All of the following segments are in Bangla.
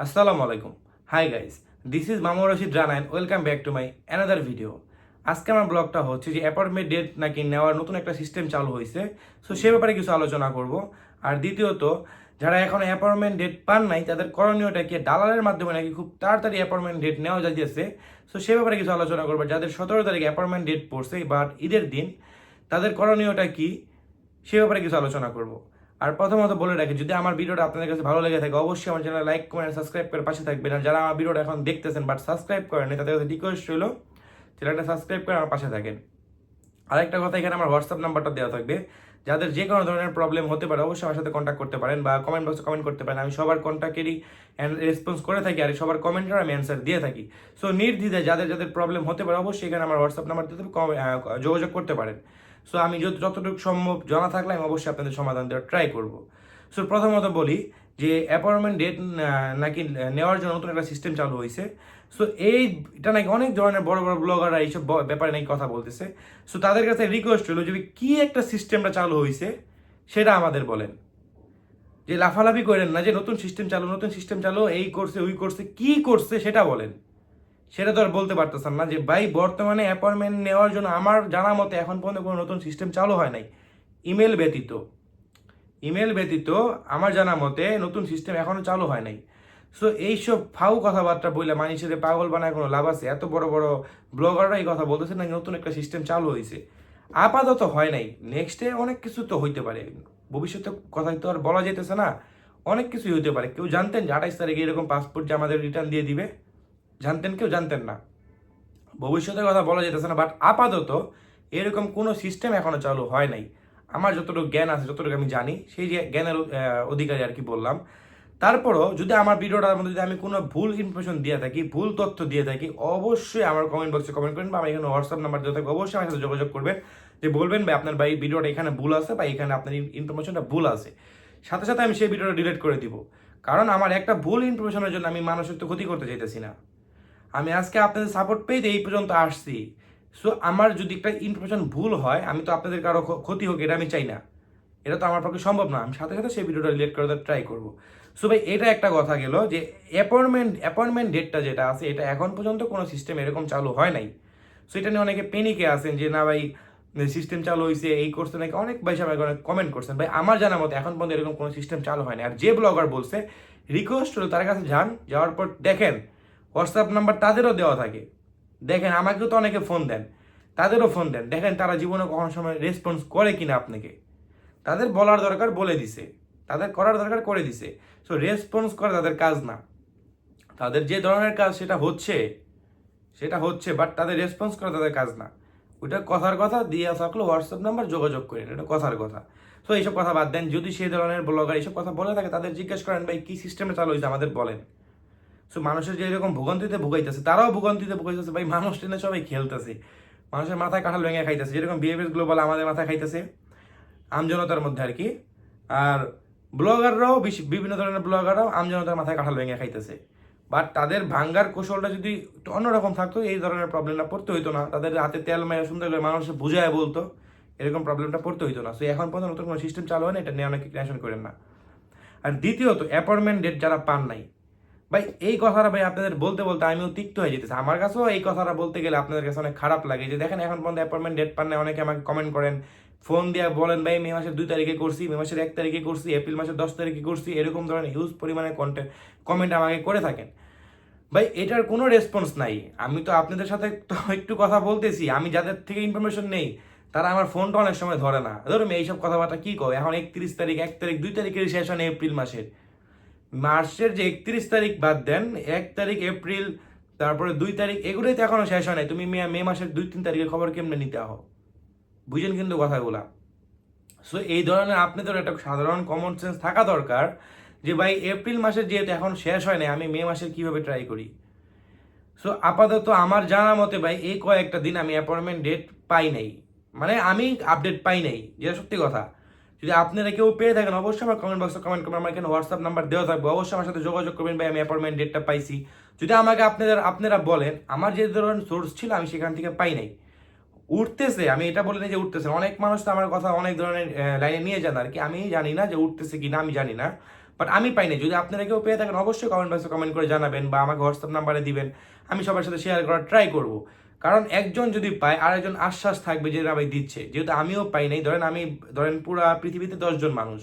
আসসালামু আলাইকুম। High guys this is Mamur Rashid Rana and welcome back to my another video আজকে আমার ব্লগটা হচ্ছে যে অ্যাপয়েন্টমেন্ট ডেট নাকি নেওয়ার নতুন একটা সিস্টেম চালু হয়েছে। সো সে ব্যাপারে কিছু আলোচনা করব। আর দ্বিতীয়ত, যারা এখন অ্যাপয়েন্টমেন্ট ডেট পান নাই, তাদের করণীয়টা কি? দালালের মাধ্যমে নাকি খুব তাড়াতাড়ি অ্যাপয়েন্টমেন্ট ডেট নেওয়া যাইতেছে। সো সে ব্যাপারে কিছু আলোচনা করব। যাদের সতেরো তারিখ অ্যাপয়েন্টমেন্ট ডেট পড়ছে বাট ঈদের দিন, তাদের করণীয়টা কি? সে ব্যাপারে কিছু আলোচনা করব। আর প্রথমত বলে রাখি, যদি আমার ভিডিওটা আপনাদের কাছে ভালো লেগে থাকে, অবশ্যই আমার চ্যানেল লাইক কমেন্ট সাবস্ক্রাইব করে পাশে থাকবেন। আর যারা আমার ভিডিওটা এখন দেখতেছেন বাট সাবস্ক্রাইব করেন তাদের কাছে রিকোয়েস্ট হলো চ্যানেলটা সাবস্ক্রাইব করে আমার পাশে থাকেন। আরেকটা কথা, এখানে আমার হোয়াটসঅ্যাপ নাম্বারটা দেওয়া থাকবে। যাদের যে কোনো ধরনের প্রবলেম হতে পারে, অবশ্যই আমার সাথে কন্ট্যাক্ট করতে পারেন বা কমেন্ট বক্সে কমেন্ট করতে পারেন। আমি সবার কন্ট্যাক্টেরই রেসপন্স করে থাকি আর সবার কমেন্টের আমি অ্যান্সার দিয়ে থাকি। সো নির্দ্বিধায় যাদের যাদের প্রবলেম হতে পারে, অবশ্যই এখানে আমার হোয়াটসঅ্যাপ নাম্বার দিতে যোগাযোগ করতে পারেন। সো আমি যত যতটুকু সম্ভব জানা থাকলে আমি অবশ্যই আপনাদের সমাধান দেওয়ার ট্রাই করব। সো প্রথমত বলি যে অ্যাপয়েন্টমেন্ট ডেট নাকি নেওয়ার জন্য নতুন একটা সিস্টেম চালু হয়েছে সো এইটা নাকি অনেক ধরনের বড় বড় ব্লগাররা এইসব ব্যাপারে নাকি কথা বলতেছে। সো তাদের কাছে রিকোয়েস্ট হলো যে কি একটা সিস্টেমটা চালু হয়েছে সেটা আমাদের বলেন। যে লাফালাফি করেন না যে নতুন সিস্টেম চালু, নতুন সিস্টেম চালু, এই করছে, ওই করছে, কি করছে সেটা বলেন। সেটা তো আর বলতে পারতেছেন না যে, ভাই, বর্তমানে অ্যাপয়েন্টমেন্ট নেওয়ার জন্য আমার জানা মতে এখন পর্যন্ত কোনো নতুন সিস্টেম চালু হয় নাই। ইমেল ব্যতীত। ইমেল ব্যতীত আমার জানা মতে নতুন সিস্টেম এখনও চালু হয় নাই। সো এইসব ফাউ কথাবার্তা বললে মানুষের পাগল বানায় কোনো লাভ আছে? এত বড় বড় ব্লগাররা এই কথা বলতেছে না নতুন একটা সিস্টেম চালু হয়েছে আপাতত হয় নাই। নেক্সটে অনেক কিছু তো হইতে পারে। ভবিষ্যতে কথা তো আর বলা যেতেছে না। অনেক কিছুই হইতে পারে। কেউ জানতেন যে আঠাইশ তারিখে এরকম পাসপোর্ট যে আমাদের রিটার্ন দিয়ে দিবে? জানতেন কেউ জানতেন না। ভবিষ্যতের কথা বলা যেতেছে না বাট আপাতত এরকম কোনো সিস্টেম এখনও চালু হয় নাই। আমার যতটুকু জ্ঞান আছে, যতটুকু আমি জানি, সেই যে জ্ঞানের অধিকারী আর কি বললাম। তারপরও যদি আমার ভিডিওটার মধ্যে যদি আমি কোনো ভুল ইনফরমেশন দিয়ে থাকি, ভুল তথ্য দিয়ে থাকি, অবশ্যই আমার কমেন্ট বক্সে কমেন্ট করবেন বা আমার এখানে হোয়াটসঅ্যাপ নাম্বার দিয়ে থাকবে, অবশ্যই আমার সাথে যোগাযোগ করবেন। যে বলবেন, ভাই, আপনার ভাই ভিডিওটা এখানে ভুল আছে বা এখানে আপনার ইনফরমেশনটা ভুল আছে। সাথে সাথে আমি সেই ভিডিওটা ডিলিট করে দিব। কারণ আমার একটা ভুল ইনফরমেশনের জন্য আমি মানুষের তো ক্ষতি করতে চাইতেছি না। আমি আজকে আপনাদের সাপোর্ট পেয়ে এই পর্যন্ত আসছি। সো আমার যদি একটা ইনফরমেশন ভুল হয়, আমি তো আপনাদের কারও ক্ষতি হোক, এটা আমি চাই না। এটা তো আমার পক্ষে সম্ভব না। আমি সাথে সাথে সেই ভিডিওটা রিলেট করে ট্রাই করব। সো ভাই, এটা একটা কথা গেল যে অ্যাপয়েন্টমেন্ট অ্যাপয়েন্টমেন্ট ডেটটা যেটা আছে, এটা এখন পর্যন্ত কোনো সিস্টেম এরকম চালু হয় নাই। সো এটা নিয়ে অনেকে পেনিকে আসেন যে, না ভাই সিস্টেম চালু হয়েছে এই করছে নাকি? অনেক ভাই সবাই অনেক কমেন্ট করছেন। ভাই, আমার জানা মতো এখন পর্যন্ত এরকম কোনো সিস্টেম চালু হয় না আর যে ব্লগার বলছে রিকোয়েস্ট হলো তার কাছে যান, যাওয়ার পর দেখেন। হোয়াটসঅ্যাপ নাম্বার তাদেরও দেওয়া থাকে। দেখেন, আমাকেও তো অনেকে ফোন দেন। তাদেরও ফোন দেন। দেখেন, তারা জীবনে কখনো সময় রেসপন্স করে কিনা আপনাকে। তাদের বলার দরকার বলে দিছে। তাদের করার দরকার করে দিছে। সো রেসপন্স করা তাদের কাজ না। তাদের যে ধরনের কাজ সেটা হচ্ছে সেটা হচ্ছে বাট তাদের রেসপন্স করা তাদের কাজ না। ওইটা কথার কথা, দিয়ে থাকল হোয়াটসঅ্যাপ নাম্বার যোগাযোগ করেন। এটা কথার কথা। সো এইসব কথা বাদ দেন। যদি সেই ধরনের ব্লগার এইসব কথা বলে থাকে, তাদের জিজ্ঞেস করেন, ভাই, কী সিস্টেমে চালু হয়েছে? আমাদের বলেন। সো মানুষের যে এরকম ভোগান্তিতে ভোগাইতেছে, তারাও ভোগান্তিতে ভোগাইতেছে, ভাই মানুষ টেনে সবাই খেলতেছে। মানুষের মাথায় কাঁঠাল ভেঙে খাইতেছে, যেরকম বিএফএস গ্লোবাল আমাদের মাথায় খাইতেছে, আমজনতার মধ্যে আর কি। আর ব্লগাররাও বিভিন্ন ধরনের ব্লগাররাও আমজনতার মাথায় কাঁঠাল ভেঙে খাইতেছে। বাট তাদের ভাঙ্গার কৌশলটা যদি অন্যরকম থাকতো, এই ধরনের প্রবলেমটা পড়তে হইতো না। তাদের হাতে তেল মেরে সুন্দর করে মানুষ বুঝায় বলতো, এরকম প্রবলেমটা পড়তে হইতো না। সো এখন পর্যন্ত নতুন কোনো সিস্টেম চালু হয় না এটা নিয়ে অনেকে টেনশন করেন না। আর দ্বিতীয়ত অ্যাপয়েন্টমেন্ট ডেট যারা পান নাই ভাই, এই কথাটা ভাই আপনাদের বলতে বলতে আমিও তিক্ত হয়ে যেতেছি। আমার কাছেও এই কথাটা বলতে গেলে আপনাদের কাছে অনেক খারাপ লাগে। যে দেখেন, এখন পর্যন্ত অ্যাপয়েন্টমেন্ট ডেট পান নাই অনেকে আমাকে কমেন্ট করেন ফোন দিয়ে বলেন, ভাই, মে মাসের দুই তারিখে করছি, মে মাসের এক তারিখে করছি, এপ্রিল মাসের দশ তারিখে করছি, এরকম ধরনের হিউজ পরিমাণে কন্টেন্ট কমেন্ট আমাকে করে থাকেন। ভাই, এটার কোনো রেসপন্স নাই। আমি তো আপনাদের সাথে তো একটু কথা বলতেছি। আমি যাদের থেকে ইনফরমেশন নেই, তারা আমার ফোনটা অনেক সময় ধরে না। ধরুন এইসব কথাবার্তা কি কয়? এখন একত্রিশ তারিখ, এক তারিখ, দুই তারিখের শেষ হয় এপ্রিল মাসের। মার্চের যে একত্রিশ তারিখ বাদ দেন, এক তারিখ এপ্রিল, তারপরে দুই তারিখ, এগুলোই তো এখনও শেষ হয় নাই। তুমি মে মে মাসের দুই, তিন তারিখের খবর কেমনে নিতে আহ? বুঝেন কিন্তু কথাগুলা। সো এই ধরনের আপনাদের একটা সাধারণ কমন সেন্স থাকা দরকার যে, ভাই, এপ্রিল মাসের যেহেতু এখন শেষ হয় না আমি মে মাসের কীভাবে ট্রাই করি? সো আপাতত আমার জানা মতে, ভাই, এই কয়েকটা দিন আমি অ্যাপয়েন্টমেন্ট ডেট পাই নাই। মানে আমি আপডেট পাই নাই, যেটা সত্যি কথা। যদি আপনারা কেউ পেয়ে থাকেন, অবশ্যই আমার কমেন্ট বক্সে কমেন্ট করবেন, আমার এখানে হোয়াটসঅ্যাপ নাম্বার দেওয়া থাকবে। অবশ্যই আমার সাথে যোগাযোগ করবেন ভাই, আমি অ্যাপয়েন্টমেন্ট ডেটটা পাইছি। যদি আমাকে আপনাদের, আপনারা বলেন, আমার যে ধরনের সোর্স ছিল, আমি সেখান থেকে পাই নাই। উঠতেছে, আমি এটা বলি না যে উঠতেছে অনেক মানুষ তো আমার কথা অনেক ধরনের লাইনে নিয়ে যান আর কি। আমি জানি না যে উঠতেছে কি না আমি জানি না। বাট আমি পাই নাই। যদি আপনারা কেউ পেয়ে থাকেন, অবশ্যই কমেন্ট বক্সে কমেন্ট করে জানাবেন বা আমাকে হোয়াটসঅ্যাপ নাম্বারে দিবেন। আমি সবার সাথে শেয়ার করার ট্রাই করব। কারণ একজন যদি পায় আর একজন আশ্বাস থাকবে যে ভাই, দিচ্ছে। যেহেতু আমিও পাই নাই, ধরেন আমি, ধরেন পুরা পৃথিবীতে দশজন মানুষ।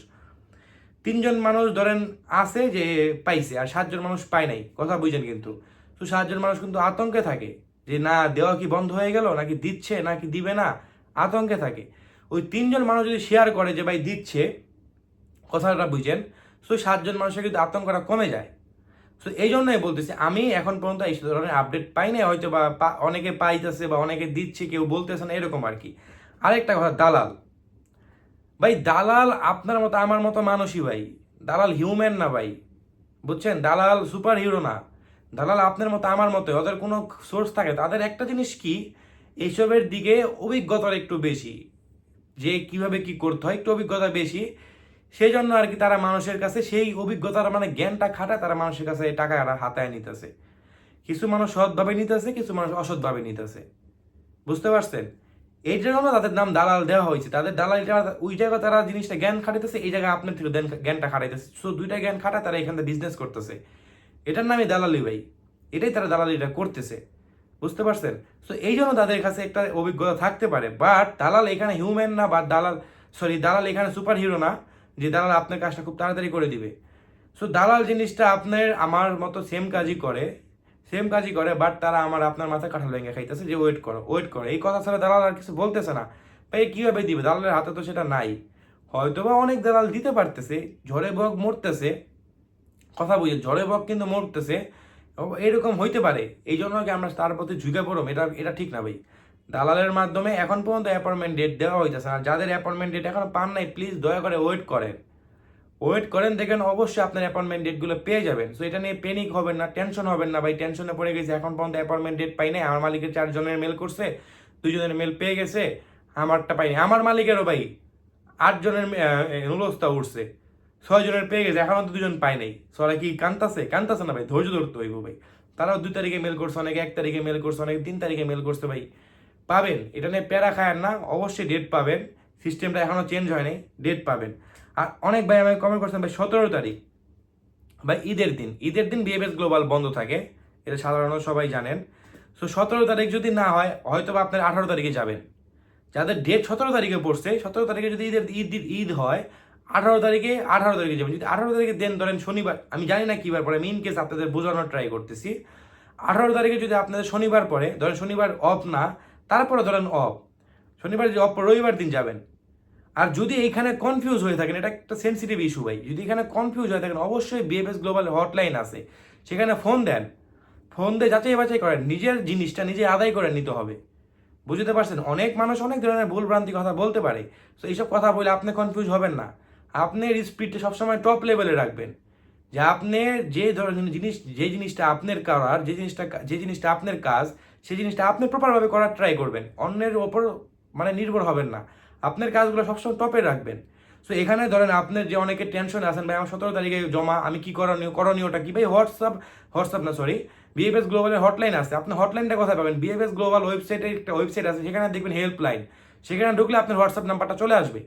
তিনজন মানুষ ধরেন আছে যে, পাইছে, আর সাতজন মানুষ পায় নাই, কথা বুঝেন কিন্তু। তো সাতজন মানুষ কিন্তু আতঙ্কে থাকে যে, না, দেওয়া কি বন্ধ হয়ে গেল? নাকি দিচ্ছে? নাকি দিবে না? আতঙ্কে থাকে। ওই তিনজন মানুষ যদি শেয়ার করে যে, ভাই, দিচ্ছে, কথাটা বুঝেন, তো সাতজন মানুষের কিন্তু আতঙ্কটা কমে যায়। তো এই জন্যই বলতেছি, আমি এখন পর্যন্ত এই ধরনের আপডেট পাই নাই, হয়তো বা অনেকে পাইতেছে বা অনেকে দিচ্ছে, কেউ বলতেছে না, এরকম আর কি। আরেকটা কথা, দালাল। ভাই, দালাল আপনার মতো, আমার মতো মানুষই ভাই। দালাল হিউম্যান না ভাই। বুঝছেন? দালাল সুপার হিরো না। দালাল আপনার মতো, আমার মতো ওদের কোনো সোর্স থাকে তাদের একটা জিনিস কি, এইসবের দিকে অভিজ্ঞতার একটু বেশি। যে কীভাবে কি করতে হয়, একটু অভিজ্ঞতা বেশি। সেই জন্য আর কি তারা মানুষের কাছে সেই অভিজ্ঞতার মানে জ্ঞানটা খাটায় তারা মানুষের কাছে এই টাকাটা হাতায় নিতেছে। কিছু মানুষ সৎভাবে নিতেছে, কিছু মানুষ অসৎভাবে নিতেছে। বুঝতে পারছেন? এই জন্য তাদের নাম দালাল দেওয়া হয়েছে। তাদের দালাল ওই জায়গায় তারা জিনিসটা জ্ঞান খাটাইতেছে, এই জায়গায় আপনার থেকে জ্ঞানটা খাটাইতেছে। সো দুইটা জ্ঞান খাটায় তারা এখানে বিজনেস করতেছে। এটার নামই দালালি ভাই। এটাই তারা দালালিটা করতেছে। বুঝতে পারছেন? সো এই জন্য তাদের কাছে একটা অভিজ্ঞতা থাকতে পারে। বাট দালাল এখানে হিউম্যান না বা দালাল সরি দালাল এখানে সুপার হিরো না। যে দালাল আপনার কাজটা খুব তাড়াতাড়ি করে দিবে। সো দালাল জিনিসটা আপনার, আমার মতো সেম কাজই করে সেম কাজই করে বাট তারা আমার, আপনার মাথায় কাঁঠাল ভেঙে খাইতেছে যে ওয়েট করো ওয়েট করো। এই কথা ছাড়া দালাল আর কিছু বলতেছে না। ভাই, কীভাবে দিবে? দালালের হাতে তো সেটা নাই। হয়তোবা অনেক দালাল দিতে পারতেছে, ঝড়ে বক মরতেছে, কথা বুঝে, ঝড়ে বক কিন্তু মরতেছে এরকম হইতে পারে। এই জন্য কি আমরা তার প্রতি ঝুঁকে পড়ম এটা এটা ঠিক না ভাই। দালালের মাধ্যমে এখন পর্যন্ত অ্যাপয়েন্টমেন্ট ডেট দেওয়া হইতেছে। আর যাদের অ্যাপয়েন্টমেন্ট ডেট এখনও পান নাই প্লিজ দয়া করে ওয়েট করেন। ওয়েট করেন, দেখেন অবশ্যই আপনার অ্যাপয়েন্টমেন্ট ডেটগুলো পেয়ে যাবেন। সো এটা নিয়ে পেনিক হবেন না টেনশন হবেন না ভাই। টেনশনে পড়ে গেছে, এখন পর্যন্ত অ্যাপয়েন্টমেন্ট ডেট পাই নাই। আমার মালিকের চারজনের মেল করছে দুজনের মেল পেয়ে গেছে, আমারটা পাইনি আমার মালিকেরও ভাই আটজনের নুলস্তা উঠছে ছয় জনের পেয়ে গেছে, এখনও তো দুজন পাই নাই। সবাই কি কান্তাছে কান্তাছে না ভাই, ধৈর্য ধরতে হইব ভাই। তারাও দুই তারিখে মেল করছে, অনেকে এক তারিখে মেল করছে, অনেকে তিন তারিখে মেল করছে ভাই। পাবেন। এটা নিয়ে প্যারা খায়েন না, অবশ্যই ডেট পাবেন। সিস্টেমটা এখনও চেঞ্জ হয়নি ডেট পাবেন। আর অনেক ভাই আমাকে কমেন্ট করছেন, ভাই, সতেরো তারিখ। ভাই, ঈদের দিন ঈদের দিন বিএফএস গ্লোবাল বন্ধ থাকে। এটা সাধারণত সবাই জানেন। সো সতেরো তারিখ যদি না হয় হয়তো বা আপনার আঠারো তারিখে যাবেন। যাদের ডেট সতেরো তারিখে পড়ছে, সতেরো তারিখে যদি ঈদের ঈদ, ঈদ- হয়, আঠারো তারিখে আঠারো তারিখে যাবেন। যদি আঠারো তারিখে দেন, ধরেন শনিবার, আমি জানি না কীবার পরে আমি ইন কেস আপনাদের বোঝানোর ট্রাই করতেছি। আঠারো তারিখে যদি আপনাদের শনিবার পরে ধরেন শনিবার অফ না তারপরে ধরেন অফ। শনিবার যে অফ, রবিবার দিন যাবেন। আর যদি এইখানে কনফিউজ হয়ে থাকেন, এটা একটা সেন্সিটিভ ইস্যু ভাই। যদি এখানে কনফিউজ হয়ে থাকেন, অবশ্যই বিএফএস গ্লোবাল হটলাইন আছে। সেখানে ফোন দেন। ফোন দিয়ে যাচাই বাছাই করেন। নিজের জিনিসটা নিজে আদায় করে নিতে হবে। বুঝতে পারছেন? অনেক মানুষ অনেক ধরনের ভুল ভ্রান্তি কথা বলতে পারে। তো এইসব কথা বলে আপনি কনফিউজ হবেন না। আপনার স্পিডটা সবসময় টপ লেভেলে রাখবেন। যে আপনি যে ধরনের জিনিস, যে জিনিসটা আপনার করার, যে জিনিসটা যে জিনিসটা আপনার কাজ সেই জিনিসটা আপনি প্রপারভাবে করার ট্রাই করবেন। অন্যের ওপর মানে নির্ভর হবেন না। আপনার কাজগুলো সবসময় টপে রাখবেন। সো এখানে ধরেন আপনার যে অনেকে টেনশন আছেন, ভাই, আমার সতেরো তারিখে জমা, আমি কি করণীয়, করণীয়টা কি? ভাই হোয়াটসঅ্যাপ হোয়াটসঅ্যাপ না সরি বিএফএস গ্লোবালের হটলাইন আছে। আপনি হটলাইনটা কোথায় পাবেন? বিএফএস গ্লোবাল ওয়েবসাইটে একটা ওয়েবসাইট আছে, সেখানে দেখবেন হেল্পলাইন সেখানে ঢুকলে আপনার হোয়াটসঅ্যাপ নাম্বারটা চলে আসবে।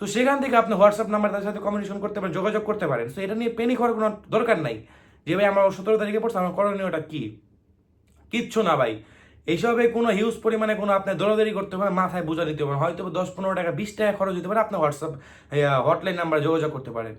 তো সেখান থেকে আপনি হোয়াটসঅ্যাপ নাম্বার তাদের সাথে কমিউনিকেশন করতে পারেন, যোগাযোগ করতে পারেন। সো এটা নিয়ে পেনিক হওয়ার কোনো দরকার নাই। যে, ভাই, আমার সতেরো তারিখে পড়ছে, আমার করণীয়টা কি? কিচ্ছু না ভাই। এইসবে কোনো হিউজ পরিমাণে কোনো আপনি দৌড়াদৌড়ি করতে পারেন, মাথায় বোঝা দিতে পারেন। হয়তো দশ পনেরো টাকা, বিশ টাকা খরচ দিতে পারে, আপনি হোয়াটসঅ্যাপ হটলাইন নাম্বার যোগাযোগ করতে পারেন।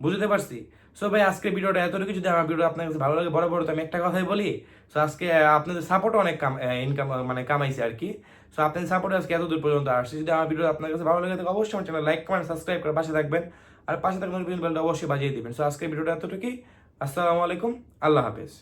বুঝতে পারছি? সো ভাই আজকে ভিডিওটা এতটুকু। যদি আমার ভিডিও আপনার কাছে ভালো লাগে, বড় বড় তো আমি একটা কথাই বলি সো আজকে আপনাদের সাপোর্টও অনেক কাম ইনকাম মানে কামাইছে আর কি। সো আপনাদের সাপোর্ট আজকে এত দূর পর্যন্ত আসছে। যদি আমার ভিডিও আপনার কাছে ভালো লাগে থাকে, অবশ্যই আমার চ্যানেল লাইক কমেন্ট সাবস্ক্রাইব করে পাশে থাকবেন। আর পাশে থাকবেন বেলটা অবশ্যই বাজিয়ে দিবেন। সো আজকে ভিডিওটা এতটুকুই। আসসালামু আলাইকুম। আল্লাহ হাফেজ।